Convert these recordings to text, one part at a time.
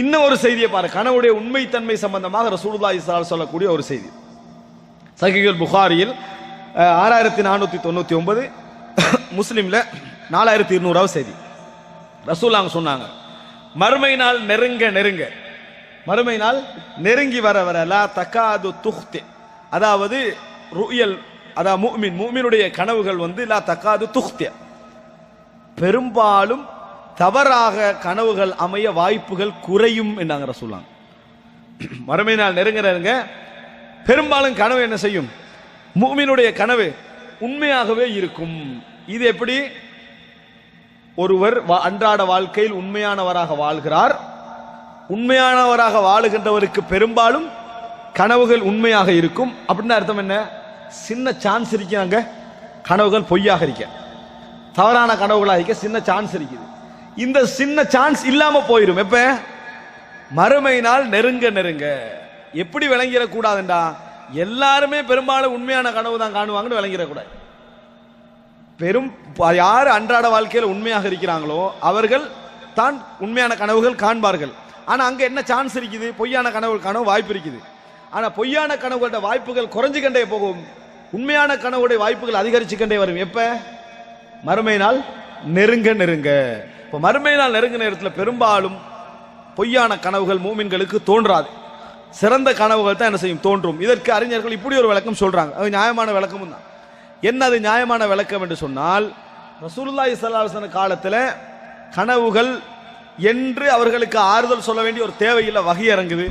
இன்னும் ஒரு செய்தியை பாரு. கனவுடைய உண்மைத்தன்மை சம்பந்தமாக ரசூலுல்லா இஸ்லால் சொல்லக்கூடிய ஒரு செய்தி. சகிகள் புகாரியில் ஆறாயிரத்தி நானூற்றி தொண்ணூற்றி ஒன்பது முஸ்லீமில் நாலாயிரத்தி இருநூறாவது செய்தி. ரசூலாங்க சொன்னாங்க மறுமை நாள் நெருங்க நெருங்க. மறுமை நாள் நெருங்கி வர வர. லா தக்காது துஹ்தே. அதாவது ருயல் அதாவது மூமின் மூமினுடைய கனவுகள் வந்து லா தக்காது துஹ்தே. பெரும்பாலும் தவறாக கனவுகள் அமைய வாய்ப்புகள் குறையும் என்னங்கிற சொல்லாங்க மறுமை நாள் நெருங்குறாருங்க பெரும்பாலும் கனவு என்ன செய்யும்? மூமினுடைய கனவு உண்மையாகவே இருக்கும். இது எப்படி? ஒருவர் வா- அன்றாட வாழ்க்கையில் உண்மையானவராக வாழ்கிறார். உண்மையானவராக வாழுகின்றவருக்கு பெரும்பாலும் கனவுகள் உண்மையாக இருக்கும். அப்படின்னு அர்த்தம் என்ன? சின்ன சான்ஸ் இருக்காங்க கனவுகள் பொய்யாக இருக்க. தவறான கனவுகளாக இருக்க சின்ன சான்ஸ் இருக்குது. இந்த சின்ன சான்ஸ் இல்லாம போயிடும் எப்ப? மறுமை நாள் நெருங்க நெருங்க. எப்படி விளங்கிடக்கூடாதுண்டா? எல்லாருமே பெரும்பாலும் உண்மையான கனவு தான் காணுவாங்கன்னு விளங்கிடக்கூடாது. பெரும் யார் அன்றாட வாழ்க்கையில் உண்மையாக இருக்கிறாங்களோ அவர்கள் தான் உண்மையான கனவுகள் காண்பார்கள். ஆனா அங்க என்ன சான்ஸ் இருக்குது? பொய்யான கனவுகள் கனவு வாய்ப்பு இருக்குது. ஆனா பொய்யான கனவுகளோட வாய்ப்புகள் குறைஞ்சுக்கண்டே போகும். உண்மையான கனவுடைய வாய்ப்புகள் அதிகரிச்சுக்கண்டே வரும். எப்ப? மறுமை நாள் நெருங்க நெருங்க. இப்போ மறுமை நாள் நெருங்க நேரத்தில் பெரும்பாலும் பொய்யான கனவுகள் மூமின்களுக்கு தோன்றாது. சிறந்த கனவுகள் தான் என்ன செய்யும்? தோன்றும். இதற்கு அறிஞர்கள் இப்படி ஒரு விளக்கம் சொல்கிறாங்க அது நியாயமான விளக்கமும் தான். என்ன அது நியாயமான விளக்கம் என்று சொன்னால் ரசூலுல்லாஹி ஸல்லல்லாஹு காலத்தில் கனவுகள் என்று அவர்களுக்கு ஆறுதல் சொல்ல வேண்டிய ஒரு தேவையில்லை. வகை இறங்குது.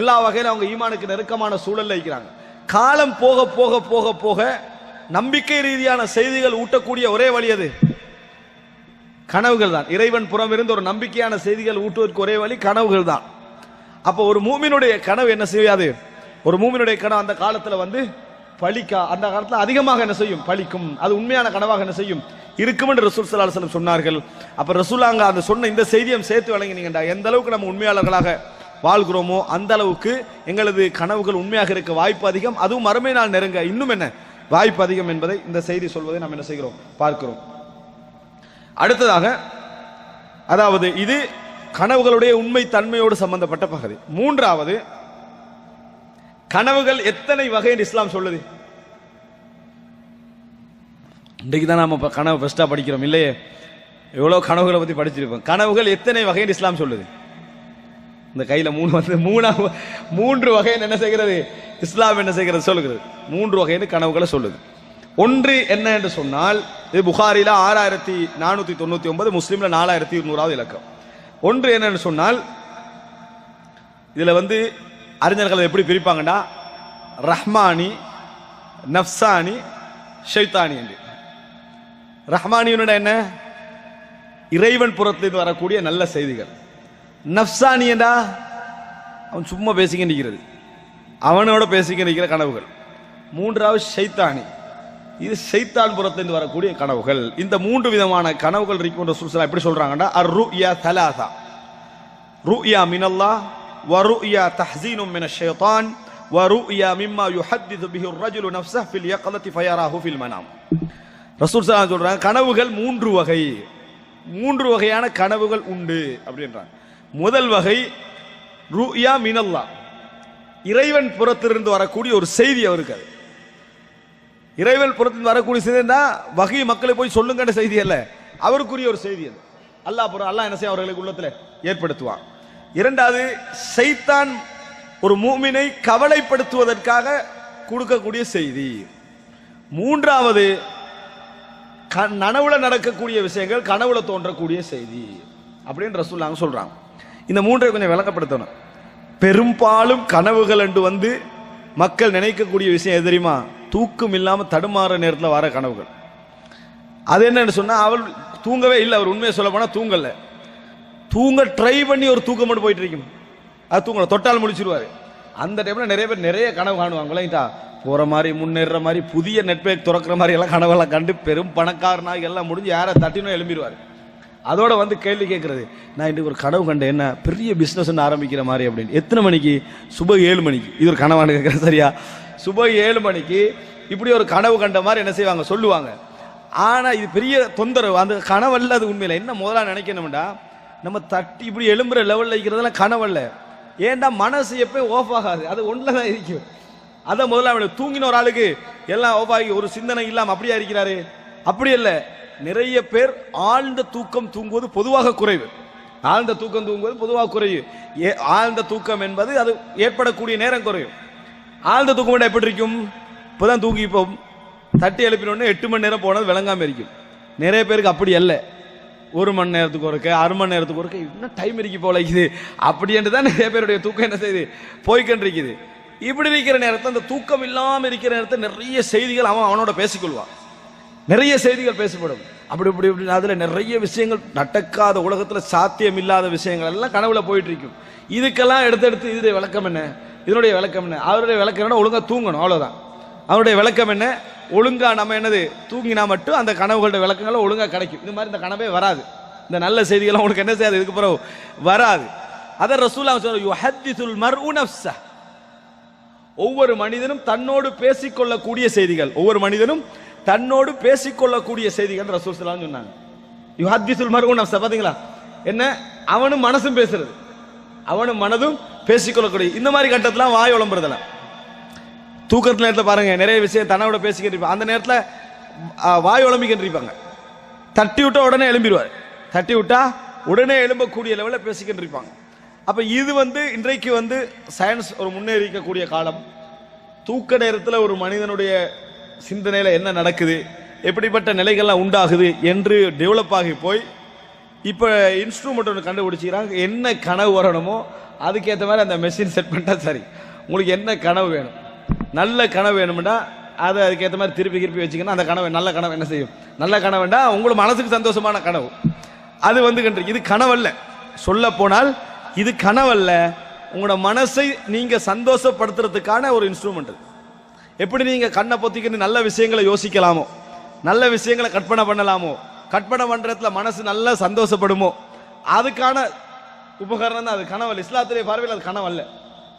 எல்லா வகையிலும் அவங்க ஈமானுக்கு நெருக்கமான சூழலில் இருக்கிறாங்க. காலம் போக போக போக போக நம்பிக்கை ரீதியான செய்திகள் ஊட்டக்கூடிய ஒரே வழி அது. கனவுகள் தான் இறைவன் புறம் இருந்து ஒரு நம்பிக்கையான செய்திகள் ஊட்டுவதற்கு ஒரே வழி கனவுகள் தான் அப்போ ஒரு மூமினுடைய கனவு என்ன செய்யாது? ஒரு மூமினுடைய கனவு அந்த காலத்தில் வந்து பழிக்கா அந்த காலத்தில் அதிகமாக என்ன செய்யும்? பழிக்கும். அது உண்மையான கனவாக என்ன செய்யும்? இருக்கும் என்று ரசூல் சலாஹலம் சொன்னார்கள். அப்போ ரசூலாங்க அந்த சொன்ன இந்த செய்தியும் சேர்த்து வழங்கினீங்கடா எந்த அளவுக்கு நம்ம உண்மையாளர்களாக வாழ்கிறோமோ அந்த அளவுக்கு எங்களது கனவுகள் உண்மையாக இருக்க வாய்ப்பு அதிகம். அதுவும் மறுமை நாள் நெருங்க. இன்னும் என்ன? வாய்ப்பு அதிகம் என்பதை இந்த செய்தி சொல்வதை நாம் என்ன செய்கிறோம்? பார்க்கிறோம். அடுத்ததாக அதாவது இது கனவுகளுடைய உண்மை தன்மையோடு சம்பந்தப்பட்ட பகுதி. மூன்றாவது கனவுகள் எத்தனை வகை என்று இஸ்லாம் சொல்லுது? இன்றைக்கு தான் நாம கனவு ஃபஸ்ட்டாக படிக்கிறோம் இல்லையே? எவ்வளவு கனவுகளை பத்தி படிச்சிருப்போம். கனவுகள் எத்தனை வகை என்று இஸ்லாம் சொல்லுது? இந்த கையில மூணு வந்து மூணா மூன்று வகைன்னு என்ன செய்கிறது? இஸ்லாம் என்ன செய்கிறது? சொல்லுகிறது. மூன்று வகைன்னு கனவுகளை சொல்லுது. ஒன்று என்ன என்று சொன்னால் இது புகாரில ஆறாயிரத்தி நானூத்தி தொண்ணூத்தி ஒன்பது முஸ்லீம்ல நாலாயிரத்தி இருநூறாவது இலக்கம். ஒன்று என்னன்னு சொன்னால் இதுல வந்து அறிஞர்கள் எப்படி பிரிப்பாங்கன்னா ரஹ்மானி நஃப்சானி ஷைத்தானி என்று. ரஹ்மானியனோட என்ன? இறைவன் புறத்திலிருந்து வரக்கூடிய நல்ல செய்திகள். நஃப்சானி என்றா? அவன் சும்மா பேசிக்க நிற்கிறது அவனோட பேசிக்க நிற்கிற கனவுகள். மூன்றாவது ஷைத்தானி. இது செய்தான் புறத்திலிருந்து வரக்கூடிய கனவுகள். இந்த மூன்று விதமான கனவுகள் இருக்கும் ரசூல் எப்படி சொல்றாங்கன்னா அர் ருயா தலாதா ருயா மினல்லா வருயா தஹ்சீனும் மின ஷேத்தான் வருயா மிம்மா யுஹத்திது பிஹி ரஜுலு நஃப்ஸஹ் ஃபில் யக்லதி ஃபயராஹு ஃபில் மனாம். ரசூல் சலாம் சொல்கிறாங்க கனவுகள் மூன்று வகை. மூன்று வகையான கனவுகள் உண்டு. அப்படின்றாங்க. முதல் வகை ருயா மினல்லா. இறைவன் புறத்திலிருந்து வரக்கூடிய ஒரு செய்தி அவருக்கு அது. இறைவன் புறத்தில் வரக்கூடிய செய்தினா வகை மக்களை போய் சொல்லுங்கன்ற செய்தி அல்ல. அவருக்குரிய ஒரு செய்தி அது. அல்லாஹ் புறம் அல்லாஹ் என்ன செய்ய அவர்களுக்கு உள்ளத்தில் ஏற்படுத்துவான். இரண்டாவது சைத்தான் ஒரு மூமினை கவலைப்படுத்துவதற்காக கொடுக்கக்கூடிய செய்தி. மூன்றாவது க- நனவுல நடக்கக்கூடிய விஷயங்கள் கனவுல தோன்றக்கூடிய செய்தி. அப்படின்னு ரசூல்லாங்க சொல்றாங்க. இந்த மூன்றை கொஞ்சம் விளக்கப்படுத்தணும். பெரும்பாலும் கனவுகள் என்று வந்து மக்கள் நினைக்கக்கூடிய விஷயம் எது தெரியுமா? தூக்கம் இல்லாமல் தடுமாற நேரத்தில் வர கனவுகள். அது என்னன்னு சொன்னால் அவள் தூங்கவே இல்லை. அவர் உண்மையை சொல்ல போனால் தூங்கலை. தூங்க ட்ரை பண்ணி ஒரு தூக்கம் மட்டும் போயிட்டு இருக்கும். அது தூங்கலை. தொட்டால் முடிச்சிருவார் அந்த டைமில் நிறைய பேர் நிறைய கனவு காணுவாங்களேட்டா போகிற மாதிரி முன்னேற மாதிரி புதிய நெட்பேக் திறக்கிற மாதிரி எல்லாம் கனவெல்லாம் கண்டு பெரும் பணக்காரனாக எல்லாம் முடிஞ்சு யாரை தட்டினோ எழும்பிடுவார் அதோட வந்து கேள்வி கேட்குறது நான் இன்றைக்கு ஒரு கனவு கண்டேன் என்ன? பெரிய பிஸ்னஸ் ஆரம்பிக்கிற மாதிரி அப்படின்னு. எத்தனை மணிக்கு? சுப ஏழு மணிக்கு. இது ஒரு கனவானு கேட்குறேன் சரியா? சுப ஏழு மணிக்கு இப்படி ஒரு கனவு கண்ட மாதிரி என்ன செய்வாங்க? சொல்லுவாங்க. ஆனால் இது பெரிய தொந்தரவு. அந்த கனவல்ல அது உண்மையில். என்ன முதல்ல நினைக்கணும்டா? நம்ம தட்டி இப்படி எழும்புற லெவலில் இருக்கிறதெல்லாம் கனவல்ல ஏன்டா மனசு எப்போ ஓஃப் ஆகாது? அது ஒன்றில் தான் இருக்கும் அதை முதல்ல அவனுக்கு தூங்கின ஒரு ஆளுக்கு எல்லாம் ஓஃப் ஆகி ஒரு சிந்தனை இல்லாமல் அப்படியா இருக்கிறாரு? அப்படி இல்லை நிறைய பேர் ஆழ்ந்த தூக்கம் தூங்குவது பொதுவாக குறைவு. ஆழ்ந்த தூக்கம் தூங்குவது பொதுவாக குறையும் ஏ ஆழ்ந்த தூக்கம் என்பது அது ஏற்படக்கூடிய நேரம் குறையும். ஆழ்ந்த தூக்கம் எப்படி இருக்கும்? இப்போதான் தூங்கி தட்டி எழுப்பினோடனே எட்டு மணி நேரம் போனது விளங்காமல் இருக்கும். நிறைய பேருக்கு அப்படி அல்ல. ஒரு மணி நேரத்துக்கு ஒருக்க அரை மணி நேரத்துக்கு ஒருக்க இன்னும் டைம் இருக்கு போல இது அப்படின்ட்டு தான் நிறைய பேருடைய தூக்கம் என்ன செய்யுது? போய்கொண்டிருக்குது இப்படி இருக்கிற நேரத்தில் அந்த தூக்கம் இல்லாமல் இருக்கிற நேரத்தில் நிறைய செய்திகள் அவன் அவனோட பேசிக்கொள்வான். நிறைய செய்திகள் பேசப்படும். அப்படி இப்படி இப்படி அதில் நிறைய விஷயங்கள் நடக்காத உலகத்தில் சாத்தியம் இல்லாத விஷயங்கள் எல்லாம் கனவுல போயிட்டு இருக்கும். இதுக்கெல்லாம் எடுத்து எடுத்து விளக்கம் என்ன? இதனுடைய விளக்கம் என்ன? அவருடைய விளக்கம் என்ன ஒழுங்காக தூங்கணும் அவ்வளோதான் அவருடைய விளக்கம் என்ன? ஒழுங்கா நம்ம என்னது தூங்கினா மட்டும் அந்த கனவுகளோட விளக்கங்களும் ஒழுங்காக கிடைக்கும். இது மாதிரி இந்த கனவே வராது. இந்த நல்ல செய்திகள்லாம் உனக்கு என்ன செய்யாது இதுக்கு பிறகு வராது. அதை ரசூலா சொல்ற யுஹத்திசுல் மர் நஃப்ஸஹ். ஒவ்வொரு மனிதனும் தன்னோடு பேசிக்கொள்ளக்கூடிய செய்திகள். ஒவ்வொரு மனிதனும் தன்னோடு பேசிக்கொள்ளக்கூடிய செய்திகள் ரசூல் சலாம் அலைஹி சொன்னாங்க. யுஹத்திசுல் மர்உ நஃப்ஸ பார்த்தீங்களா என்ன? அவனும் மனசும் பேசுறது. அவனும் மனதும் பேசிக்கொள்ளக்கூடிய இந்த மாதிரி கட்டத்தில் வாய் உளம்புறதுல தூக்கத்து நேரத்தில் பாருங்க நிறைய விஷயம் தன்னோட பேசிக்கிட்டு இருப்பாங்க. அந்த நேரத்தில் வாய் உளம்பிக்கிட்டு தட்டி விட்டா உடனே எழும்பிடுவார். தட்டி விட்டா உடனே எழும்பக்கூடிய லெவலில் பேசிக்கிட்டு இருப்பாங்க. அப்போ இது வந்து இன்றைக்கு வந்து சயின்ஸ் ஒரு முன்னேறிக்கக்கூடிய காலம். தூக்க நேரத்தில் ஒரு மனிதனுடைய சிந்தனையில் என்ன நடக்குது? எப்படிப்பட்ட நிலைகள்லாம் உண்டாகுது? என்று டெவலப் ஆகி போய் இப்போ இன்ஸ்ட்ருமெண்ட் ஒன்று கண்டுபிடிச்சிக்கிறாங்க. என்ன கனவு வரணுமோ அதுக்கேற்ற மாதிரி அந்த மெஷின் செட் பண்ணிட்டா சரி. உங்களுக்கு என்ன கனவு வேணும்? நல்ல கனவு வேணும்னா அதை அதுக்கேற்ற மாதிரி திருப்பி திருப்பி வச்சுக்கணும். அந்த கனவு நல்ல கனவு என்ன செய்யும்? நல்ல கனவுண்டா உங்களுக்கு மனசுக்கு சந்தோஷமான கனவு. அது வந்து கண்டு இது கனவல்ல. சொல்ல போனால் இது கனவல்ல. உங்களோட மனசை நீங்கள் சந்தோஷப்படுத்துறதுக்கான ஒரு இன்ஸ்ட்ருமெண்ட் எப்படி நீங்கள் கண்ணை பொத்திக்கிட்டு நல்ல விஷயங்களை யோசிக்கலாமோ நல்ல விஷயங்களை கற்பனை பண்ணலாமோ கற்பனை மன்றத்தில் மனசு நல்லா சந்தோஷப்படுமோ? அதுக்கான உபகரணம் தான் அது. கனவல் இஸ்லாத்துடைய பார்வையில் அது கனவல்ல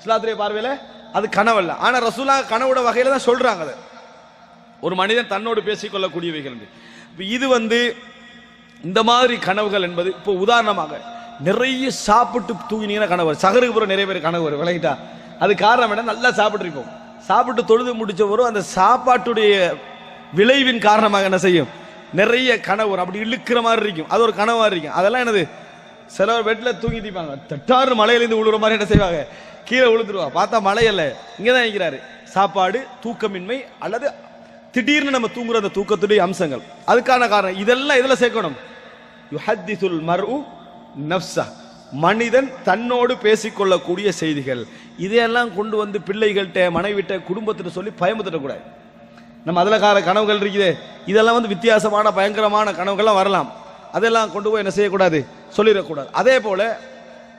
இஸ்லாத்துடைய பார்வையில் அது கனவல்ல ஆனால் ரசூலா கனவோட வகையில் தான் சொல்கிறாங்க அது. ஒரு மனிதன் தன்னோடு பேசிக்கொள்ளக்கூடியவைகள் என்று. இது வந்து இந்த மாதிரி கனவுகள் என்பது இப்போ உதாரணமாக நிறைய சாப்பிட்டு தூங்கினீங்கன்னா கனவு வரும். சகருக்கு பிறகு நிறைய பேர் கனவு வரும். விளங்கிட்டா? அது காரணம் என்ன? நல்லா சாப்பிட்டுருப்போம் சாப்பிட்டு தொழுது முடிச்ச வரும். அந்த சாப்பாட்டுடைய விளைவின் காரணமாக என்ன செய்யும்? நிறைய கனவு அப்படி இழுக்கிற மாதிரி இருக்கும். அது ஒரு கனவா இருக்கும். அதெல்லாம் என்னது? சிலர் பெட்டில் தூங்கி இருப்பாங்க தட்டாறு மலையிலேருந்து விழுற மாதிரி என்ன செய்வாங்க? கீழே விழுந்துருவா. பார்த்தா மலை அல்ல. இங்கே தான் இருக்கிறாரு சாப்பாடு தூக்கமின்மை அல்லது திடீர்னு நம்ம தூங்குற அந்த தூக்கத்துடைய அம்சங்கள். அதுக்கான காரணம் இதெல்லாம் இதில் சேர்க்கணும்? யுஹத்திசுல் மர்உ நப்சா மனிதன் தன்னோடு பேசிக்கொள்ளக்கூடிய செய்திகள். இதையெல்லாம் கொண்டு வந்து பிள்ளைகள்கிட்ட மனைவிட்ட குடும்பத்திட்ட சொல்லி பயமுத்திடக்கூடாது நம்ம அதில் கார கனவுகள் இருக்குது. இதெல்லாம் வந்து வித்தியாசமான பயங்கரமான கனவுகள்லாம் வரலாம். அதெல்லாம் கொண்டு போய் என்ன செய்யக்கூடாது? சொல்லிடக்கூடாது. அதே போல்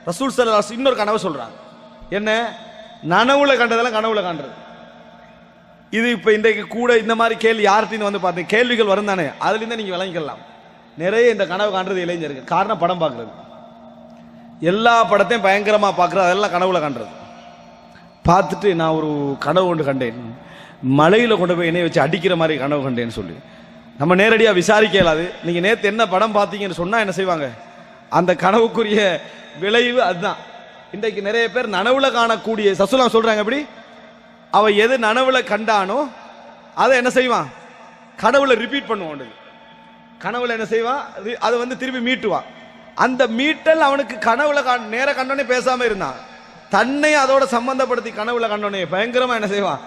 ரசூல் சல்லாஸ் இன்னொரு கனவை சொல்கிறாங்க என்ன? நனவுல கண்டதெல்லாம் கனவுல காண்றது. இது இப்போ இன்றைக்கு கூட இந்த மாதிரி கேள்வி யார்கிட்டையும் வந்து பார்த்தீங்க கேள்விகள் வரும் தானே? அதுலேருந்து நீங்கள் விளங்கிக்கலாம். நிறைய இந்த கனவு காண்றது இளைஞர்கள் காரணம் படம் பார்க்குறது. எல்லா படத்தையும் பயங்கரமாக பார்க்குறது. அதெல்லாம் கனவுல காண்றது. பார்த்துட்டு நான் ஒரு கனவு ஒன்று கண்டேன். மலையில் கொண்டு போய் என்னைய வச்சு அடிக்கிற மாதிரி கனவு கண்டேன்னு சொல்லி. நம்ம நேரடியாக விசாரிக்க இயலாது நீங்கள் நேற்று என்ன படம் பார்த்தீங்கன்னு சொன்னால் என்ன செய்வாங்க? அந்த கனவுக்குரிய விளைவு அதுதான். இன்றைக்கு நிறைய பேர் நனவுல காணக்கூடிய சசுலாம் சொல்கிறாங்க எப்படி? அவள் எது நனவுல கண்டானோ அதை என்ன செய்வான்? கனவுல ரிப்பீட் பண்ணுவான் கனவுல என்ன செய்வான் அதை வந்து திருப்பி மீட்டுவான் அந்த மீட்டல் அவனுக்கு கனவுல நேர கண்டோனே பேசாம இருந்தான். தன்னை அதோட சம்பந்தப்படுத்தி கனவுல கண்டோனே பயங்கரமா என்ன செய்வான்?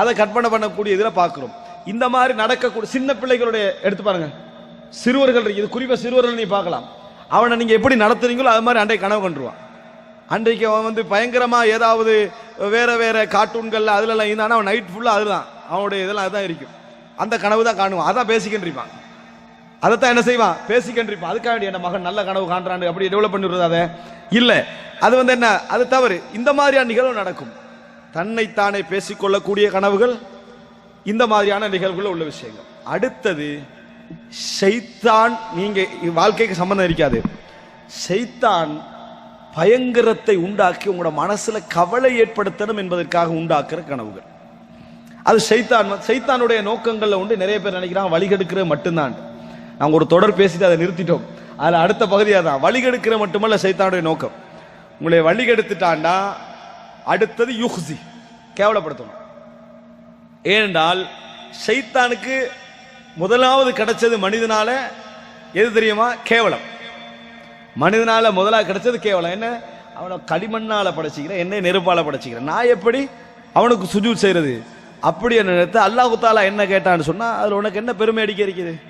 அதை கற்பனை பண்ணக்கூடிய இதில் பார்க்குறோம் இந்த மாதிரி நடக்கக்கூடிய சின்ன பிள்ளைகளுடைய எடுத்து பாருங்க. சிறுவர்கள் இது குறிப்பாக சிறுவர்கள் நீ பார்க்கலாம். அவனை நீங்கள் எப்படி நடத்துறீங்களோ அது மாதிரி அன்றைக்கு கனவு கண்டுருவான். அன்றைக்கு அவன் வந்து பயங்கரமாக ஏதாவது வேறு வேறு கார்ட்டூன்கள்ல அதிலலாம் இருந்தானா. அவன் நைட் ஃபுல்லாக அதுதான். அவனுடைய இதெல்லாம் அதுதான் இருக்கும். அந்த கனவு தான் காணுவான். அதான் பேசிக்கின்றிருப்பான் அதைத்தான் என்ன செய்வான்? பேசிக்கின்றிருப்பான் அதுக்காக வேண்டிய என் மகன் நல்ல கனவு காண்றான்னு அப்படி டெவலப் பண்ணிடுறது அதை? இல்லை. அது வந்து என்ன? அது தவறு. இந்த மாதிரியான நிகழ்வு நடக்கும். தன்னைத்தானே பேசிக்கொள்ளக்கூடிய கனவுகள் இந்த மாதிரியான நிகழ்வுகள் உள்ள விஷயங்கள். அடுத்தது சைத்தான் நீங்க வாழ்க்கைக்கு சம்பந்தம் இருக்காது. சைத்தான் பயங்கரத்தை உண்டாக்கி உங்களோட மனசுல கவலை ஏற்படுத்தணும் என்பதற்காக உண்டாக்குற கனவுகள். அது சைத்தான் சைத்தானுடைய நோக்கங்கள்ல உண்டு. நிறைய பேர் நினைக்கிறாங்க வழிகெடுக்கிற மட்டும்தான். நாங்கள் ஒரு தொடர் பேசிட்டு அதை நிறுத்திட்டோம். அதில் அடுத்த பகுதியாக தான் வழிகெடுக்கிற மட்டுமல்ல சைத்தானுடைய நோக்கம். உங்களை வழிகெடுத்துட்டாண்டா அடுத்தது யுஹ்சி. கேவலப்படுத்தணும். ஏனென்றால் சைத்தானுக்கு முதலாவது கிடைச்சது மனிதனால எது தெரியுமா? கேவலம். மனிதனால முதலாக கிடைச்சது கேவலம். என்ன? அவனை களிமண்ணால படைச்சிக்கிறேன் என்னை நெருப்பால படைச்சிக்கிறேன் நான் எப்படி அவனுக்கு சுஜூத் செய்யறது? அப்படி என்ன நினைத்து அல்லாஹு தாலா என்ன கேட்டான்னு சொன்னா அதுல உனக்கு என்ன பெருமை அடிக்க இருக்குது?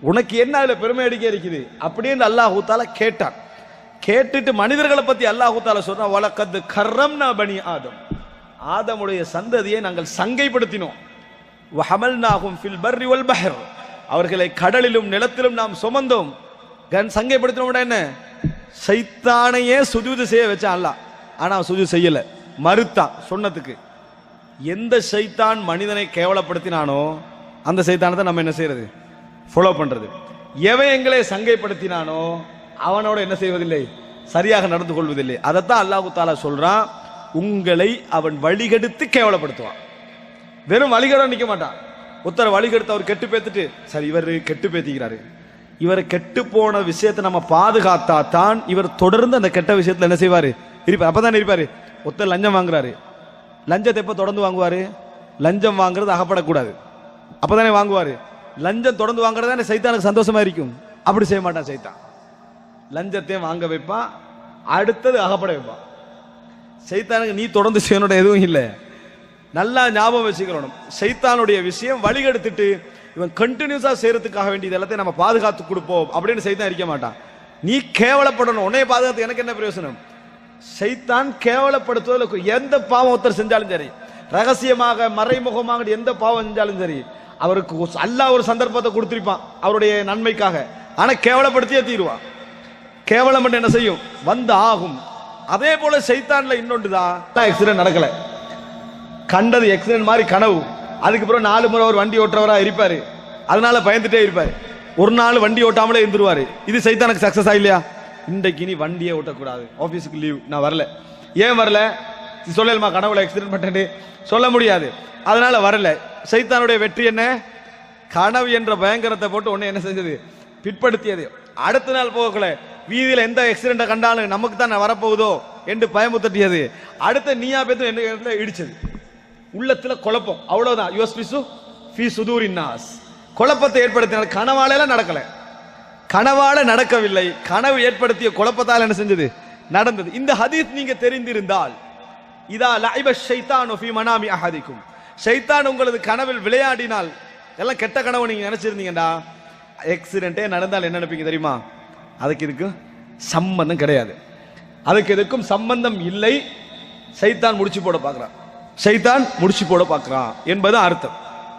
உனக்கு என்ன அதுல பெருமை அடிக்க இருக்குது? அப்படின்னு அல்லாஹு தாலா கேட்டான். கேட்டுட்டு மனிதர்களை பத்தி அல்லாஹு தால சொன்னா வழக்கத்து கர்ரம்னா பனி ஆதம். ஆதமுடைய சந்ததியை நாங்கள் சங்கைப்படுத்தினோம். வஹமல்நாகும் ஃபில் பர்ரி வல் பஹர். அவர்களை கடலிலும் நிலத்திலும் நாம் சுமந்தோம். கன் சங்கைப்படுத்தினோம்னா என்ன? சைத்தானையே சுஜூது செய்ய வச்சான் அல்லாஹ். ஆனா சுஜூது செய்யல. மறுத்தான் சொன்னதுக்கு. எந்த சைத்தான் மனிதனை கேவலப்படுத்தினானோ அந்த சைத்தானத்தை நம்ம என்ன செய்யறது? ஃபாலோ பண்றது. எவன் எங்களை சங்கைப்படுத்தினானோ அவனோட என்ன செய்வதில்லை? சரியாக நடந்து கொள்வதில்லை. அதைத்தான் அல்லாஹு தாலா சொல்றான் உங்களை அவன் வழிகெடுத்து கேவலப்படுத்துவான். வெறும் வழிகட நிற்க மாட்டான். உத்தர வழிகெடுத்து அவர் கெட்டு பேத்துட்டு சரி இவர் கெட்டு பேத்திக்கிறாரு. இவர் கெட்டு போன விஷயத்தை நம்ம பாதுகாத்தா தான் இவர் தொடர்ந்து அந்த கெட்ட விஷயத்துல என்ன செய்வாரு? இருப்பார் அப்பதான் இருப்பாரு. ஒருத்தர் லஞ்சம் வாங்குறாரு. லஞ்சத்தை எப்ப தொடர்ந்து வாங்குவாரு? லஞ்சம் வாங்குறது அகப்படக்கூடாது. அப்பதானே வாங்குவாரு. லஞ்சம் தொடர்ந்து வாங்குறது தானே சைத்தானுக்கு சந்தோஷமா இருக்கும். அப்படி செய்ய மாட்டான் சைத்தான். லஞ்சத்தையும் வாங்க வைப்பான் அடுத்தது அகப்பட வைப்பான் சைத்தானுக்கு நீ தொடர்ந்து செய்யணும் எதுவும் இல்லை. நல்லா ஞாபகம் வச்சுக்கணும். சைத்தானுடைய விஷயம் வழிகெடுத்துட்டு இவன் கண்டினியூஸாக செய்யறதுக்காக வேண்டியது எல்லாத்தையும் நம்ம பாதுகாத்து கொடுப்போம் அப்படின்னு சைத்தான் இருக்க மாட்டான். நீ கேவலப்படணும். உன்னைய பாதுகாத்து எனக்கு என்ன பிரயோசனம்? சைத்தான் கேவலப்படுத்துவதில் எந்த பாவம் ஒருத்தர் செஞ்சாலும் சரி ரகசியமாக மறைமுகமாக எந்த பாவம் செஞ்சாலும் சரி அவருக்கு அல்லாஹ் ஒரு சந்தர்ப்பத்தை கொடுத்துருப்பான் அவருடைய நன்மைக்காக. ஆனால் கேவலப்படுத்தியே தீருவான். கேவலம் மட்டும் என்ன செய்யும்? வந்து ஆகும். அதே போல சைத்தான்ல இன்னொன்றுதான் ஆக்சிடென்ட் நடக்கல. கண்டது எக்ஸிடென்ட் மாதிரி கனவு. அதுக்கப்புறம் நாலு முறை ஒரு வண்டி ஓட்டுறவரா இருப்பாரு. அதனால பயந்துட்டே இருப்பாரு. ஒரு நாள் வண்டி ஓட்டாமலே இருந்துருவார். இது சைத்தானுக்கு சக்சஸ் ஆகலையா இன்றைக்கு நீ வண்டியே ஓட்டக்கூடாது. ஆஃபீஸுக்கு லீவ் நான் வரல. ஏன் வரல? சொல்லலுமா கனவுல ஆக்சிடென்ட் பண்ணிட்டு சொல்ல முடியாது. அதனால வரல. சைத்தானுடைய வெற்றி என்ன? கனவு என்ற பயங்கரத்தை போட்டு ஒன்று என்ன செஞ்சது? பிற்படுத்தியது. அடுத்த நாள் போகல வீதியில் எந்த ஆக்சிடென்ட்டை கண்டாலும் நமக்கு தான் வரப்போகுதோ என்று பயமுத்தட்டியது அடுத்த நீயா பேத்து என்ன இடத்துல இடிச்சது? உள்ளத்தில் குழப்பம். அவ்வளோதான் யுவஸ் பிசு ஃபி சுதூரின் நாஸ். குழப்பத்தை ஏற்படுத்தின கனவாலெல்லாம் நடக்கலை. கனவால நடக்கவில்லை. கனவு ஏற்படுத்திய குழப்பத்தால் என்ன செஞ்சது? நடந்தது. இந்த ஹதீஸ் நீங்க தெரிந்திருந்தால் இதா லைப ஷைத்தான் ஃபி மனாமி அஹதிக்கும். ஷைத்தான் உங்களது கனவில் விளையாடினால் எல்லாம் கெட்ட கனவு நீங்க நினைச்சிருந்தீங்கடா. ஆக்சிடென்ட்டே நடந்தால் என்ன நினைப்பீங்க தெரியுமா? அதுக்கு இதுக்கும் சம்பந்தம் கிடையாது. அதுக்கு எதுக்கும் சம்பந்தம் இல்லை. சைத்தான் முடிச்சு போட பார்க்கறான். சைத்தான் முடிச்சு போட பார்க்கறான் என்பது அர்த்தம்.